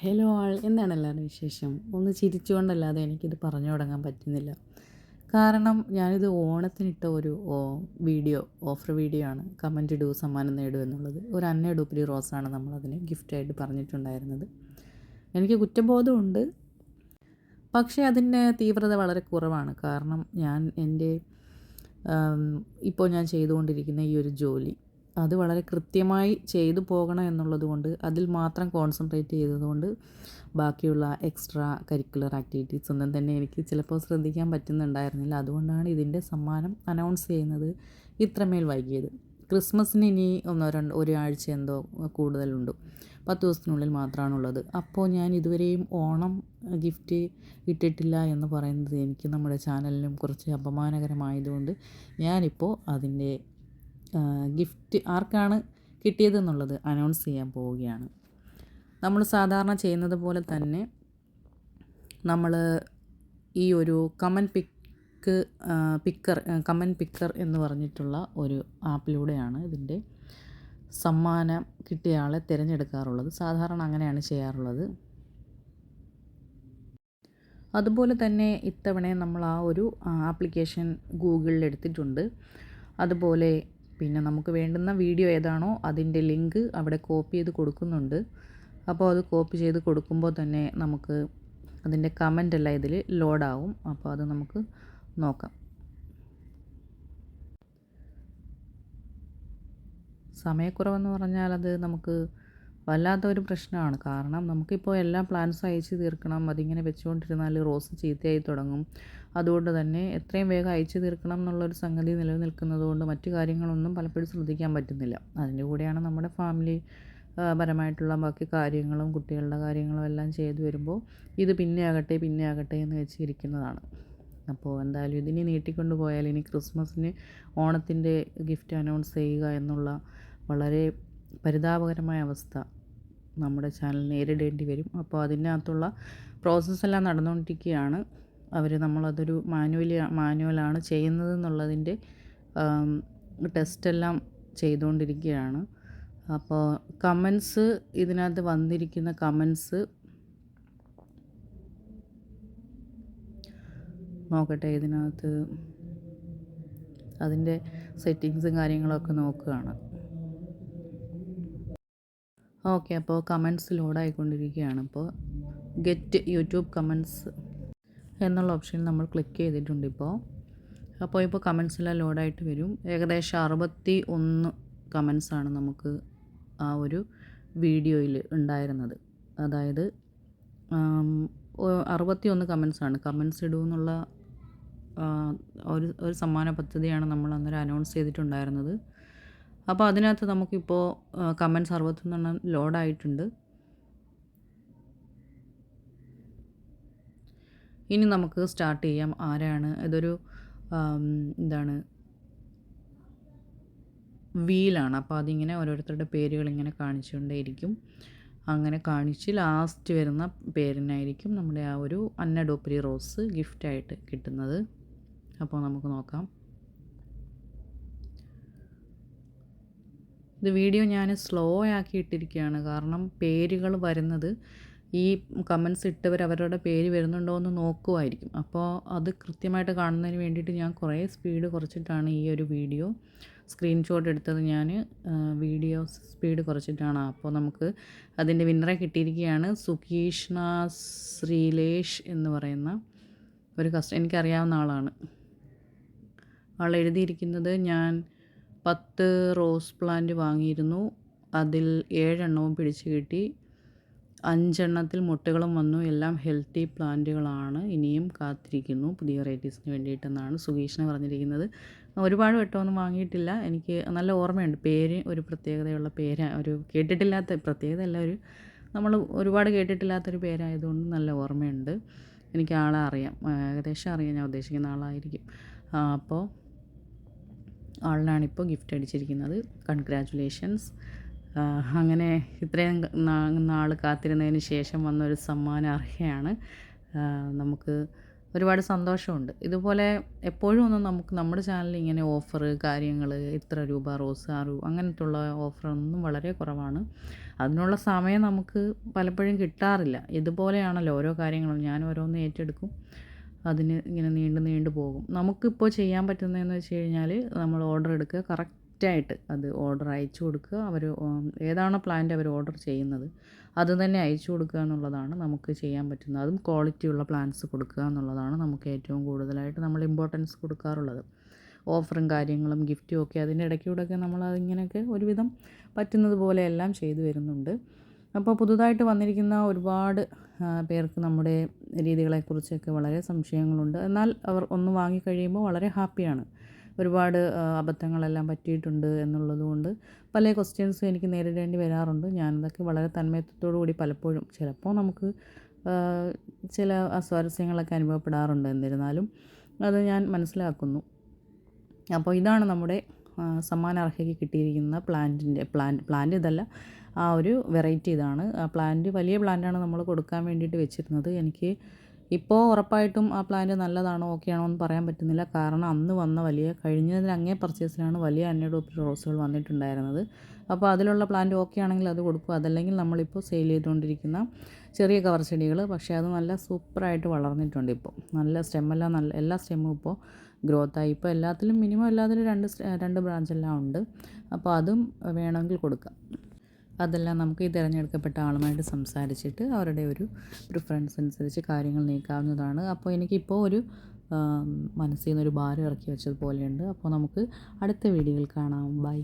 Hello ആൾ എന്താണ് എല്ലാവരുടെ വിശേഷം? ഒന്ന് ചിരിച്ചുകൊണ്ടല്ലാതെ എനിക്കിത് പറഞ്ഞു തുടങ്ങാൻ പറ്റുന്നില്ല. കാരണം ഞാനിത് ഓണത്തിനിട്ട ഒരു വീഡിയോ ഓഫർ വീഡിയോ ആണ്. കമന്റ് ഇടൂ സമ്മാനം നേടൂ എന്നുള്ളത്. ഒരു അന്ന ഡൂപ്പിലി റോസാണ് നമ്മളതിന് ഗിഫ്റ്റായിട്ട് പറഞ്ഞിട്ടുണ്ടായിരുന്നത്. എനിക്ക് കുറ്റബോധമുണ്ട്. പക്ഷേ അതിന്റെ തീവ്രത വളരെ കുറവാണ്. കാരണം ഞാൻ എന്റെ ഇപ്പോൾ ഞാൻ ചെയ്തുകൊണ്ടിരിക്കുന്ന ഈ ഒരു ജോലി അത് വളരെ കൃത്യമായി ചെയ്തു പോകണം എന്നുള്ളത് കൊണ്ട് അതിൽ മാത്രം കോൺസെൻട്രേറ്റ് ചെയ്തതുകൊണ്ട് ബാക്കിയുള്ള എക്സ്ട്രാ കരിക്കുലർ ആക്ടിവിറ്റീസ് ഒന്നും തന്നെ എനിക്ക് ചിലപ്പോൾ ശ്രദ്ധിക്കാൻ പറ്റുന്നുണ്ടായിരുന്നില്ല. അതുകൊണ്ടാണ് ഇതിന്റെ സമ്മാനം അനൗൺസ് ചെയ്യുന്നത് ഇത്രമേൽ വൈകിയത്. ക്രിസ്മസിന് ഇനി ഒന്നോ രണ്ടോ ഒരാഴ്ച എന്തോ കൂടുതലുണ്ട്. പത്ത് ദിവസത്തിനുള്ളിൽ മാത്രമാണുള്ളത്. അപ്പോൾ ഞാൻ ഇതുവരെയും ഓണം ഗിഫ്റ്റ് ഇട്ടിട്ടില്ല എന്ന് പറയുന്നത് എനിക്ക് നമ്മുടെ ചാനലിനും കുറച്ച് അപമാനകരമായതുകൊണ്ട് ഞാനിപ്പോൾ അതിന്റെ ഗിഫ്റ്റ് ആർക്കാണ് കിട്ടിയതെന്നുള്ളത് അനൗൺസ് ചെയ്യാൻ പോവുകയാണ്. നമ്മൾ സാധാരണ ചെയ്യുന്നത് പോലെ തന്നെ നമ്മൾ ഈ ഒരു കമൻ പിക്ക് പിക്കർ കമന്റ് പിക്കർ എന്ന് പറഞ്ഞിട്ടുള്ള ഒരു ആപ്പിലൂടെയാണ് ഇതിന്റെ സമ്മാനം കിട്ടിയ ആളെ തിരഞ്ഞെടുക്കാറുള്ളത്. സാധാരണ അങ്ങനെയാണ് ചെയ്യാറുള്ളത്. അതുപോലെ തന്നെ ഇത്തവണ നമ്മൾ ആ ഒരു ആപ്ലിക്കേഷൻ ഗൂഗിളിൽ എടുത്തിട്ടുണ്ട്. അതുപോലെ പിന്നെ നമുക്ക് വേണ്ടുന്ന വീഡിയോ ഏതാണോ അതിന്റെ ലിങ്ക് അവിടെ കോപ്പി ചെയ്ത് കൊടുക്കുന്നുണ്ട്. അപ്പോൾ അത് കോപ്പി ചെയ്ത് കൊടുക്കുമ്പോൾ തന്നെ നമുക്ക് അതിന്റെ കമന്റ് എല്ലാം ഇതിൽ ലോഡാവും. അപ്പോൾ അത് നമുക്ക് നോക്കാം. സമയക്കുറവെന്ന് പറഞ്ഞാൽ അത് നമുക്ക് വല്ലാത്ത ഒരു പ്രശ്നമാണ്. കാരണം നമുക്കിപ്പോൾ എല്ലാ പ്ലാൻസും അയച്ചു തീർക്കണം. അതിങ്ങനെ വെച്ചുകൊണ്ടിരുന്നാൽ റോസ് ചീത്തയായി തുടങ്ങും. അതുകൊണ്ട് തന്നെ എത്രയും വേഗം അയച്ചു തീർക്കണം എന്നുള്ളൊരു സംഗതി നിലനിൽക്കുന്നത് കൊണ്ട് മറ്റു കാര്യങ്ങളൊന്നും പലപ്പോഴും ശ്രദ്ധിക്കാൻ പറ്റുന്നില്ല. അതിന്റെ കൂടെയാണ് നമ്മുടെ ഫാമിലി പരമായിട്ടുള്ള ബാക്കി കാര്യങ്ങളും കുട്ടികളുടെ കാര്യങ്ങളും എല്ലാം ചെയ്തു വരുമ്പോൾ ഇത് പിന്നെ ആകട്ടെ പിന്നെ ആകട്ടെ എന്ന് വെച്ചിരിക്കുന്നതാണ്. അപ്പോൾ എന്തായാലും ഇതിനെ നീട്ടിക്കൊണ്ട് പോയാൽ ഇനി ക്രിസ്മസിന് ഓണത്തിന്റെ ഗിഫ്റ്റ് അനൗൺസ് ചെയ്യുക എന്നുള്ള വളരെ പരിതാപകരമായ അവസ്ഥ നമ്മുടെ ചാനൽ നേരിടേണ്ടി വരും. അപ്പോൾ അതിനകത്തുള്ള പ്രോസസ്സെല്ലാം നടന്നുകൊണ്ടിരിക്കുകയാണ്. അവർ നമ്മളതൊരു മാനുവലി മാനുവലാണ് ചെയ്യുന്നത് എന്നുള്ളതിന്റെ ടെസ്റ്റെല്ലാം ചെയ്തുകൊണ്ടിരിക്കുകയാണ്. അപ്പോൾ കമൻസ് ഇതിനകത്ത് വന്നിരിക്കുന്ന കമൻസ് നോക്കട്ടെ ഇതിനകത്ത് അതിന്റെ സെറ്റിങ്സും കാര്യങ്ങളൊക്കെ നോക്കുകയാണ്. ഓക്കെ അപ്പോൾ കമൻസ് ലോഡായിക്കൊണ്ടിരിക്കുകയാണ് ഇപ്പോൾ ഗെറ്റ് യൂട്യൂബ് കമൻസ് എന്നുള്ള ഓപ്ഷൻ നമ്മൾ ക്ലിക്ക് ചെയ്തിട്ടുണ്ട് ഇപ്പോൾ അപ്പോൾ ഇപ്പോൾ കമൻസ് എല്ലാം ലോഡായിട്ട് വരും. ഏകദേശം അറുപത്തി ഒന്ന് കമൻസാണ് നമുക്ക് ആ ഒരു വീഡിയോയിൽ ഉണ്ടായിരുന്നത്. അതായത് അറുപത്തി ഒന്ന് കമൻസാണ് കമൻസ് ഇടൂ എന്നുള്ള ഒരു ഒരു സമ്മാന പദ്ധതിയാണ് നമ്മൾ അന്നേരം അനൗൺസ് ചെയ്തിട്ടുണ്ടായിരുന്നത്. അപ്പോൾ അതിനകത്ത് നമുക്കിപ്പോൾ കമൻസ് അറുപത്തൊന്നെണ്ണം ലോഡായിട്ടുണ്ട് ഇനി നമുക്ക് സ്റ്റാർട്ട് ചെയ്യാം. ആരാണ്? ഇതൊരു എന്താണ്? വീലാണ് അപ്പോൾ അതിങ്ങനെ ഓരോരുത്തരുടെ പേരുകൾ ഇങ്ങനെ കാണിച്ചുകൊണ്ടേയിരിക്കും. അങ്ങനെ കാണിച്ച് ലാസ്റ്റ് വരുന്ന പേരിനായിരിക്കും നമ്മുടെ ആ ഒരു അന്നഡോപ്പരി റോസ് ഗിഫ്റ്റായിട്ട് കിട്ടുന്നത്. അപ്പോൾ നമുക്ക് നോക്കാം. ഇത് വീഡിയോ ഞാൻ സ്ലോ ആക്കിയിട്ടിരിക്കുകയാണ്. കാരണം പേരുകൾ വരുന്നത് ഈ കമൻസ് ഇട്ടവർ അവരുടെ പേര് വരുന്നുണ്ടോ എന്ന് നോക്കുമായിരിക്കും അപ്പോൾ അത് കൃത്യമായിട്ട് കാണുന്നതിന് വേണ്ടിയിട്ട് ഞാൻ കുറേ സ്പീഡ് കുറച്ചിട്ടാണ് ഈ ഒരു വീഡിയോ. സ്ക്രീൻഷോട്ട് എടുത്തത് ഞാൻ വീഡിയോ സ്പീഡ് കുറച്ചിട്ടാണ്. അപ്പോൾ നമുക്ക് അതിന്റെ വിന്നറെ കിട്ടിയിരിക്കുകയാണ് സുഖീഷ്ണ ശ്രീലേഷ് എന്ന് പറയുന്ന ഒരു കസ്റ്റ എനിക്കറിയാവുന്ന ആളാണ്. ആൾ എഴുതിയിരിക്കുന്നത് ഞാൻ പത്ത് റോസ് പ്ലാന്റ് വാങ്ങിയിരുന്നു. അതിൽ ഏഴെണ്ണവും പിടിച്ചു കിട്ടി. അഞ്ചെണ്ണത്തിൽ മുട്ടകളും വന്നു. എല്ലാം ഹെൽത്തി പ്ലാന്റുകളാണ്. ഇനിയും കാത്തിരിക്കുന്നു. പുതിയ വെറൈറ്റീസിന് വേണ്ടിയിട്ടെന്നാണ് സുഗീഷിനെ പറഞ്ഞിരിക്കുന്നത്. ഒരുപാട് വട്ടമൊന്നും വാങ്ങിയിട്ടില്ല. എനിക്ക് നല്ല ഓർമ്മയുണ്ട്. പേര് ഒരു പ്രത്യേകതയുള്ള പേര് ഒരു കേട്ടിട്ടില്ലാത്ത പ്രത്യേകതയല്ല ഒരു നമ്മൾ ഒരുപാട് കേട്ടിട്ടില്ലാത്തൊരു പേരായതുകൊണ്ട് നല്ല ഓർമ്മയുണ്ട്. എനിക്ക് ആളെ അറിയാം. ഏകദേശം അറിയാം ഞാൻ ഉദ്ദേശിക്കുന്ന ആളായിരിക്കും. അപ്പോൾ ആളിനാണിപ്പോൾ ഗിഫ്റ്റ് അടിച്ചിരിക്കുന്നത്. കൺഗ്രാറ്റുലേഷൻസ് അങ്ങനെ ഇത്രയും നാൾ കാത്തിരുന്നതിന് ശേഷം വന്നൊരു സമ്മാനം അർഹയാണ്. നമുക്ക് ഒരുപാട് സന്തോഷമുണ്ട്. ഇതുപോലെ എപ്പോഴും ഒന്നും നമുക്ക് നമ്മുടെ ചാനലിൽ ഇങ്ങനെ ഓഫർ കാര്യങ്ങൾ ഇത്ര രൂപ റോസ് ആ രൂപ അങ്ങനത്തുള്ള ഓഫറൊന്നും വളരെ കുറവാണ്. അതിനുള്ള സമയം നമുക്ക് പലപ്പോഴും കിട്ടാറില്ല. ഇതുപോലെയാണല്ലോ ഓരോ കാര്യങ്ങളും. ഞാൻ ഓരോന്ന് ഏറ്റെടുക്കും. അതിന് ഇങ്ങനെ നീണ്ടു നീണ്ടു പോകും. നമുക്കിപ്പോൾ ചെയ്യാൻ പറ്റുന്നതെന്ന് വെച്ച് കഴിഞ്ഞാൽ നമ്മൾ ഓർഡർ എടുക്കുക. കറക്റ്റായിട്ട് അത് ഓർഡർ അയച്ചു കൊടുക്കുക. അവർ ഏതാണോ പ്ലാന്റ് അവർ ഓർഡർ ചെയ്യുന്നത്. അത് തന്നെ അയച്ചു കൊടുക്കുക എന്നുള്ളതാണ് നമുക്ക് ചെയ്യാൻ പറ്റുന്നത്. അതും ക്വാളിറ്റിയുള്ള പ്ലാന്റ്സ് കൊടുക്കുക എന്നുള്ളതാണ് നമുക്ക് ഏറ്റവും കൂടുതലായിട്ട് നമ്മൾ ഇമ്പോർട്ടൻസ് കൊടുക്കാറുള്ളത്. ഓഫറും കാര്യങ്ങളും ഗിഫ്റ്റും ഒക്കെ അതിന്റെ ഇടയ്ക്കൂടെയൊക്കെ നമ്മൾ അതിങ്ങനെയൊക്കെ ഒരുവിധം പറ്റുന്നത് പോലെയെല്ലാം ചെയ്തു വരുന്നുണ്ട്. അപ്പോൾ പുതുതായിട്ട് വന്നിരിക്കുന്ന ഒരുപാട് പേർക്ക് നമ്മുടെ രീതികളെക്കുറിച്ചൊക്കെ വളരെ സംശയങ്ങളുണ്ട്. എന്നാൽ അവർ ഒന്ന് വാങ്ങിക്കഴിയുമ്പോൾ വളരെ ഹാപ്പിയാണ്. ഒരുപാട് അബദ്ധങ്ങളെല്ലാം പറ്റിയിട്ടുണ്ട് എന്നുള്ളതുകൊണ്ട് പല ക്വസ്റ്റ്യൻസും എനിക്ക് നേരിടേണ്ടി വരാറുണ്ട്. ഞാനതൊക്കെ വളരെ തന്മയത്വത്തോടു കൂടി പലപ്പോഴും ചിലപ്പോൾ നമുക്ക് ചില അസ്വാരസ്യങ്ങളൊക്കെ അനുഭവപ്പെടാറുണ്ട് എന്നിരുന്നാലും അത് ഞാൻ മനസ്സിലാക്കുന്നു. അപ്പോൾ ഇതാണ് നമ്മുടെ സമ്മാനാർഹയ്ക്ക് കിട്ടിയിരിക്കുന്ന പ്ലാന്റിന്റെ പ്ലാന്റ് പ്ലാന്റ് ഇതല്ല ആ ഒരു വെറൈറ്റി ഇതാണ്. ആ പ്ലാന്റ് വലിയ പ്ലാന്റാണ് നമ്മൾ കൊടുക്കാൻ വേണ്ടിയിട്ട് വെച്ചിരുന്നത്. എനിക്ക് ഇപ്പോൾ ഉറപ്പായിട്ടും ആ പ്ലാന്റ് നല്ലതാണോ ഓക്കെ ആണോ എന്ന് പറയാൻ പറ്റുന്നില്ല. കാരണം അന്ന് വന്ന വലിയ കഴിഞ്ഞതിന് അങ്ങേ പർച്ചേസിലാണ് വലിയ അന്നഡോപ്പ് റോസുകൾ വന്നിട്ടുണ്ടായിരുന്നത്. അപ്പോൾ അതിലുള്ള പ്ലാന്റ് ഓക്കെ ആണെങ്കിൽ അത് കൊടുക്കും അതല്ലെങ്കിൽ നമ്മളിപ്പോൾ സെയിൽ ചെയ്തുകൊണ്ടിരിക്കുന്ന ചെറിയ കവർ ചെടികൾ പക്ഷേ അത് നല്ല സൂപ്പറായിട്ട് വളർന്നിട്ടുണ്ട് ഇപ്പോൾ നല്ല സ്റ്റെമ്മെല്ലാം നല്ല എല്ലാ സ്റ്റെമ്മും ഇപ്പോൾ ഗ്രോത്തായി ഇപ്പോൾ എല്ലാത്തിലും മിനിമം എല്ലാത്തിലും രണ്ട് രണ്ട് ബ്രാഞ്ചെല്ലാം ഉണ്ട്. അപ്പോൾ അതും വേണമെങ്കിൽ കൊടുക്കാം. അതെല്ലാം നമുക്ക് ഈ തിരഞ്ഞെടുക്കപ്പെട്ട ആളുമായിട്ട് സംസാരിച്ചിട്ട് അവരുടെ ഒരു പ്രിഫറൻസ് അനുസരിച്ച് കാര്യങ്ങൾ നീക്കാവുന്നതാണ്. അപ്പോൾ എനിക്കിപ്പോൾ ഒരു മനസ്സിൽ നിന്നൊരു ഭാരം ഇറക്കി വെച്ചതുപോലെയുണ്ട്. അപ്പോൾ നമുക്ക് അടുത്ത വീഡിയോയിൽ കാണാം. ബൈ